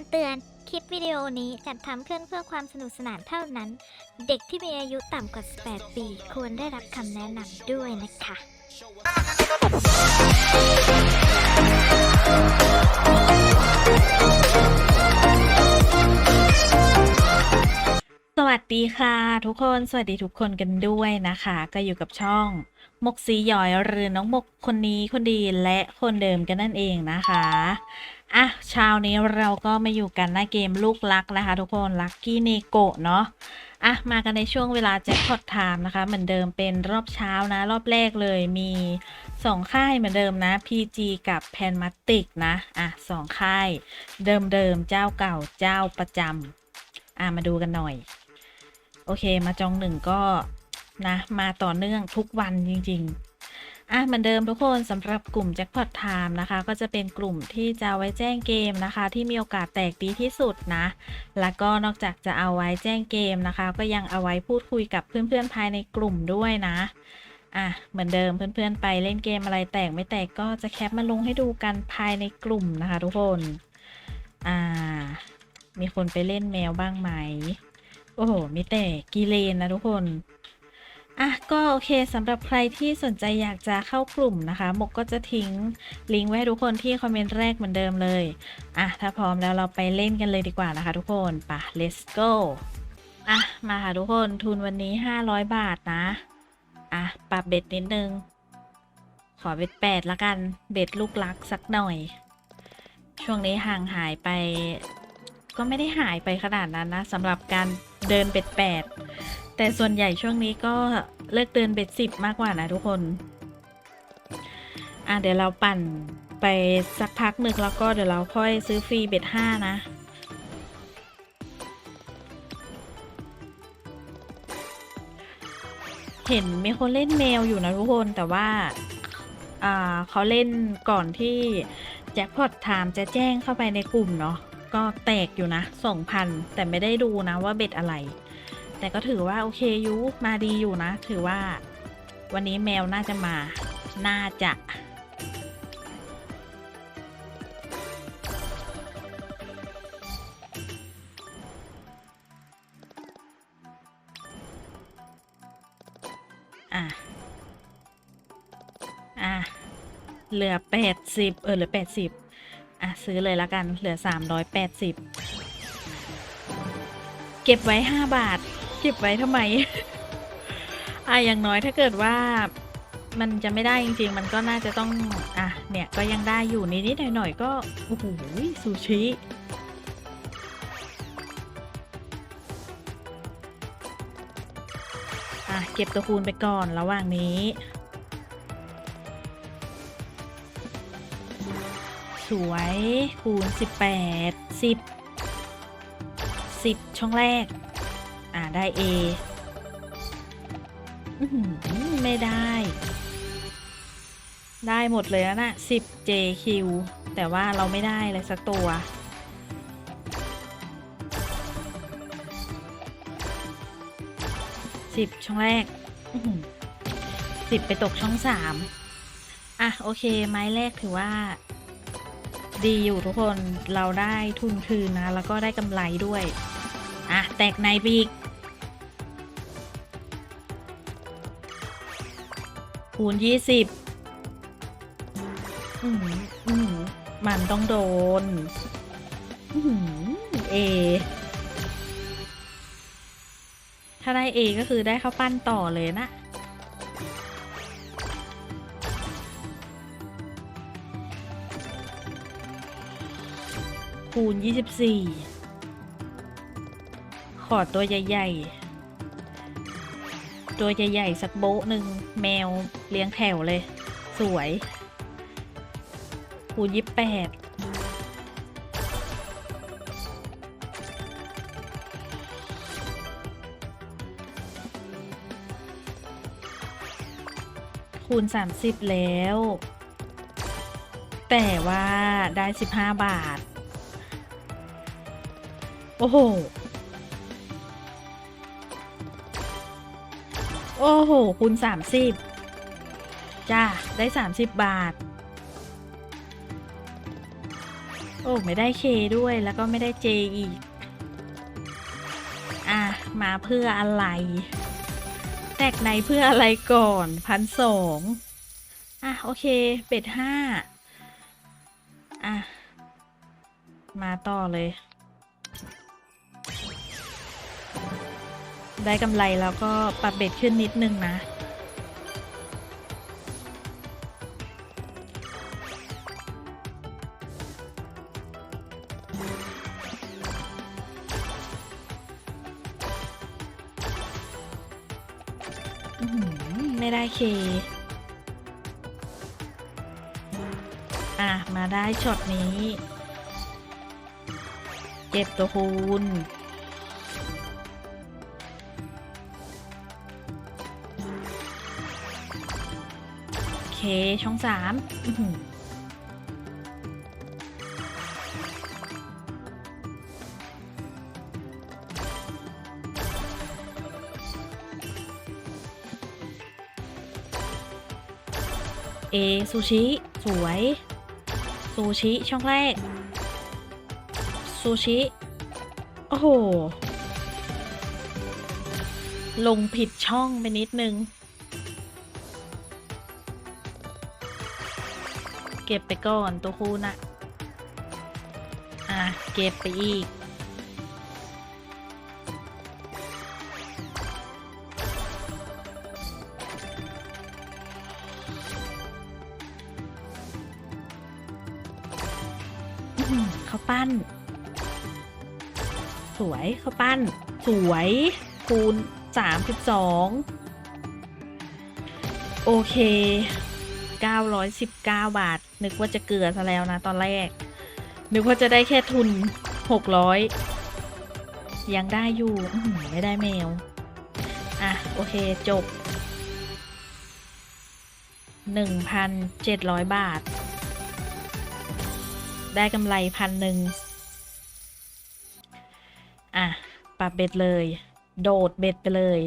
ำเตือน คลิปวิดีโอนี้จัดทำขึ้นเพื่อความสนุกสนานเท่านั้น เด็กที่มีอายุต่ำกว่า 18 ปี ควรได้รับคำแนะนำด้วยนะคะ สวัสดีค่ะ ทุกคน สวัสดีทุกคนกันด้วยนะคะ ก็อยู่กับช่องมกซีหยอยหรือน้องมกคนนี้คนดีและคนเดิมกันนั่นเองนะคะ อะเช้านี้เราก็มาอยู่กันหน้าเกมลูกลักนะคะ ทุกคนลักกี้เนโกะเนาะอะมากันในช่วงเวลาแจ็คพอตไทม์นะคะ เหมือนเดิมเป็นรอบเช้านะ รอบแรกเลยมีสองค่ายเหมือนเดิมนะ PG กับแพนมัตติกนะ อะสองค่าย เดิมๆเจ้าเก่าเจ้าประจำอะมาดูกันหน่อย โอเคมาจองหนึ่งก็นะ มาต่อเนื่องทุกวันจริง ๆ อะเหมือนเดิมทุกคนสำหรับกลุ่ม Jackpot Time นะคะ ก็จะเป็นกลุ่มที่จะเอาไว้แจ้งเกมนะคะ ที่มีโอกาสแตกดีที่สุดนะ แล้วก็นอกจากจะเอาไว้แจ้งเกมนะคะ ก็ยังเอาไว้พูดคุยกับเพื่อนๆภายในกลุ่มด้วยนะอะเหมือนเดิมเพื่อนๆไปเล่นเกมอะไรแตกไม่แตกก็จะแคปมาลงให้ดูกันภายในกลุ่มนะคะ ทุกคนอ่ามีคนไปเล่นแมวบ้างไหม โอ้โหมีแต่กีเลนนะทุกคน อะก็โอเคสำหรับใครที่สนใจอยากจะเข้ากลุ่มนะคะมกก็จะทิ้งลิงก์ไว้ให้ทุกคนที่คอมเมนต์แรกเหมือนเดิมเลยอะถ้าพร้อมแล้วเราไปเล่นกันเลยดีกว่านะคะทุกคนป่ะ let's go อะมาค่ะทุกคนทุนวันนี้ 500 บาทนะ อะปรับเบ็ดนิดนึง ขอเบ็ดแปดละกัน เบ็ดลูกลักสักหน่อย ช่วงนี้ห่างหายไป ก็ไม่ได้หายไปขนาดนั้นนะสำหรับการเดินเบ็ดแปด แต่ส่วนใหญ่ช่วงนี้ก็เลิกเดินเบ็ดสิบมากกว่านะทุกคน อะเดี๋ยวเราปั่นไปสักพักหนึ่งแล้วก็เดี๋ยวเราค่อยซื้อฟรีเบ็ดห้านะเห็นมีคนเล่นแมวอยู่นะทุกคนแต่ว่าอ่าเขาเล่นก่อนที่แจ็คพอตไทม์จะแจ้งเข้าไปในกลุ่มเนาะก็แตกอยู่นะสองพันแต่ไม่ได้ดูนะว่าเบ็ดอะไร แต่ก็ถือว่าโอเคอยุมาดีอยู่นะ ถือว่า วันนี้แมวน่าจะมา น่าจะ อะ อะ เหลือแปดสิบเออเหลือแปดสิบอะ ซื้อเลยละกันเหลือสามร้อยแปดสิบเก็บไว้ห้าบาท เก็บไว้ทำไม อะอย่างน้อยถ้าเกิดว่ามันจะไม่ได้จริงๆ มันก็น่าจะต้อง อะ เนี่ยก็ยังได้อยู่นิดๆหน่อยๆก็ โอ้โหซูชิอะ เก็บตัวคูณไปก่อนระหว่างนี้ สวยคูณ 18 10 10 ช่องแรก ได้ A อื้อหือไม่ได้ ได้หมดเลยแล้วนะ 10 JQ แต่ว่าเราไม่ได้เลยสักตัว สิบช่องแรกสิบไปตกช่องสามอะ โอเค ไม้แรกถือว่า ดีอยู่ทุกคนเราได้ทุนคืนนะ แล้วก็ได้กำไรด้วย อะ แตกในไปอีก คูณยี่สิบมันต้องโดนเอ ถ้าได้ A ก็คือได้ข้าวปั้นต่อเลยนะ คูณ24ขอตัวใหญ่ ๆ ตัวใหญ่ๆ สักโบ๊ะหนึ่งแมวเลี้ยงแถวเลย สวยคูณ28คูณ 30 แล้ว แต่ว่าได้ 15 บาท โอ้โห อ้โห คูณ 30 จ้า ได้ 30 บาท โอ้ ไม่ได้เคด้วยแล้วก็ไม่ได้เจอีก อะ มาเพื่ออะไร แตกในเพื่ออะไรก่อนพันสองอะ โอเค เป็ดห้าอะ มาต่อเลย ได้กำไรแล้วก็ปรับเบ็ดขึ้นนิดนึงนะไม่ได้เค อะ มาได้ช็อตนี้เก็บตัวคูณ ช่องสามเอซูชิ สวย ซูชิ ช่องแรก ซูชิ โอ้โห ลงผิดช่องไปนิดนึง เก็บไปก่อนตัวคูณอะอะ เก็บไปอีกอื้อหือข้าปั้น สวยเขาปั้น สวย คูณสามสิบสอง โอเค 919 บาท นึกว่าจะเกลือซะแล้วนะตอนแรก นึกว่าจะได้แค่ทุน 600 ยังได้อยู่ไม่ได้แมว อะ โอเคจบ 1,700 บาท ได้กำไรพันหนึ่งอะปรับเบ็ดเลย โดดเบ็ดไปเลย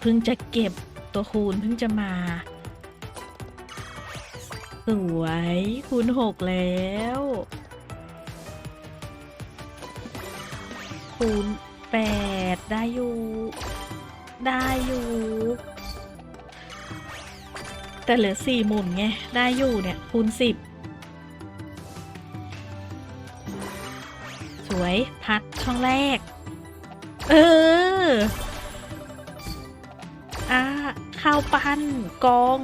เพิ่งจะเก็บตัวคูณเพิ่งจะมา สวยคูณหกแล้ว คูณแปดได้อยู่ ได้อยู่ แต่เหลือสี่หมุนไง ได้อยู่เนี่ย คูณสิบสวยพัดช่องแรก เออ อะข้าวปั้นกอง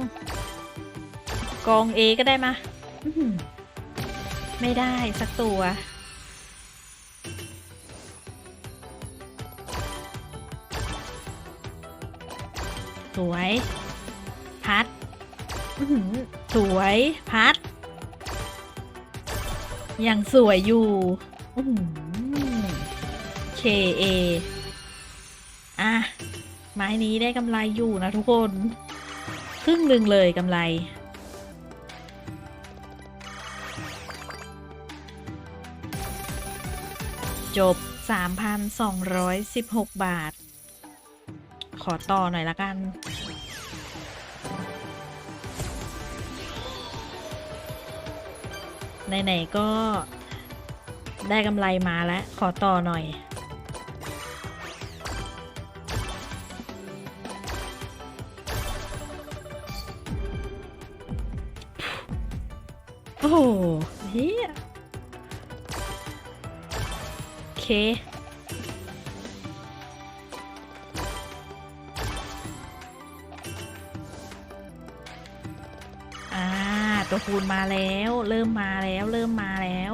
กองเอก็ได้มาอื้อหือไม่ได้สักตัว สวย พัดอื้อหือสวยพัด ยังสวยอยู่อื้อหือ KA อะ ไม้นี้ได้กำไรอยู่นะทุกคน ครึ่งหนึ่งเลยกำไรจบ 3,216 บาท ขอต่อหน่อยละกัน ไหน ๆ ก็ได้กำไรมาแล้ว ขอต่อหน่อย อ้โหเฮียโอเค อ่า ตัวคูณมาแล้ว เริ่มมาแล้ว เริ่มมาแล้ว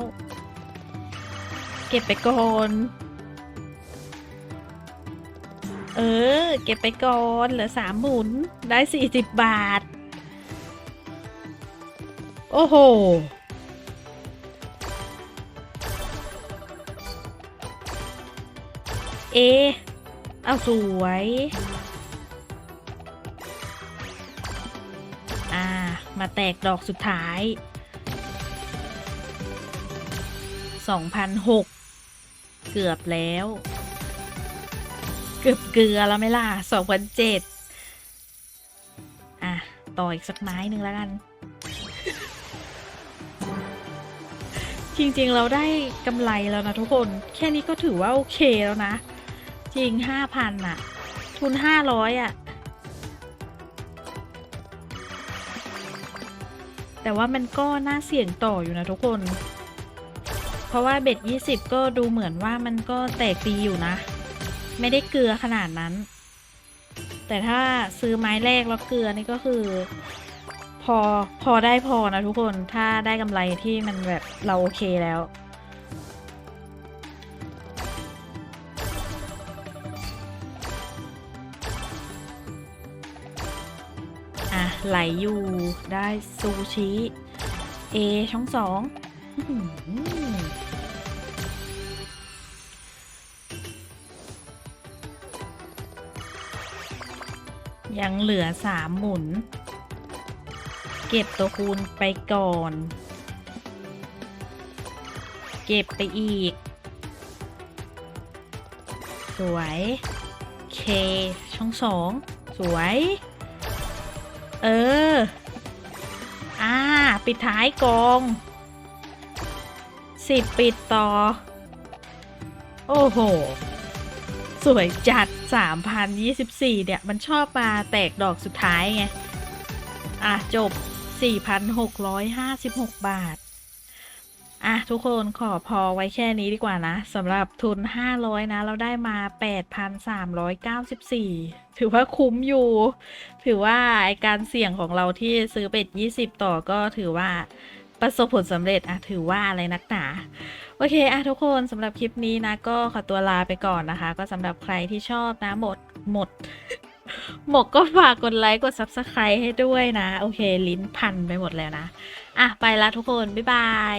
เก็บไปก่อน เออ เก็บไปก่อน เหลือสามหมุน ได้สี่สิบบาท โอ้โห เอ เอาสวย อ่า มาแตกดอกสุดท้ายสองพันหกเกือบแล้ว เกือบเกลือแล้วไหม่ล่ะสองพันเจ็ดอะ ต่ออีกสักไม้หนึ่งแล้วกัน จริงๆเราได้กำไรแล้วนะทุกคน แค่นี้ก็ถือว่าโอเคแล้วนะ จริงห้าพันอะทุนห้าร้อยอะแต่ว่ามันก็น่าเสี่ยงต่ออยู่นะทุกคน เพราะว่าเบ็ดยี่สิบก็ดูเหมือนว่ามันก็แตกดีอยู่นะ ไม่ได้เกลือขนาดนั้น แต่ถ้าซื้อไม้แรกแล้วเกลือนี่ก็คือ พอพอได้พอนะทุกคนถ้าได้กำไรที่มันแบบเราโอเคแล้ว อะ ไหลอยู่ได้ซูชิ A ช่องสองยังเหลือสามหมุน เก็บตัวคูณไปก่อน เก็บไปอีก สวย เค ช่องสอง สวย เออ อ่า ปิดท้ายกองสิบปิดต่อ โอ้โห สวยจัด 3,024 เนี่ย มันชอบมาแตกดอกสุดท้ายไง อะ จบ 4,656 บาท อะ ทุกคนขอพอไว้แค่นี้ดีกว่านะสำหรับทุน 500 นะ เราได้มา 8,394 ถือว่าคุ้มอยู่ ถือว่าไอการเสี่ยงของเราที่ซื้อเป็ด 20 ต่อก็ถือว่าประสบผลสำเร็จอะถือว่าอะไรนักหนาโอเคอะทุกคนสำหรับคลิปนี้นะ ก็ขอตัวลาไปก่อนนะคะ ก็สำหรับใครที่ชอบนะหมดหมด หมกก็ฝากกดไลค์กด Subscribe ให้ด้วยนะ โอเค ลิ้นพันไปหมดแล้วนะ อะ ไปละทุกคน บ๊ายบาย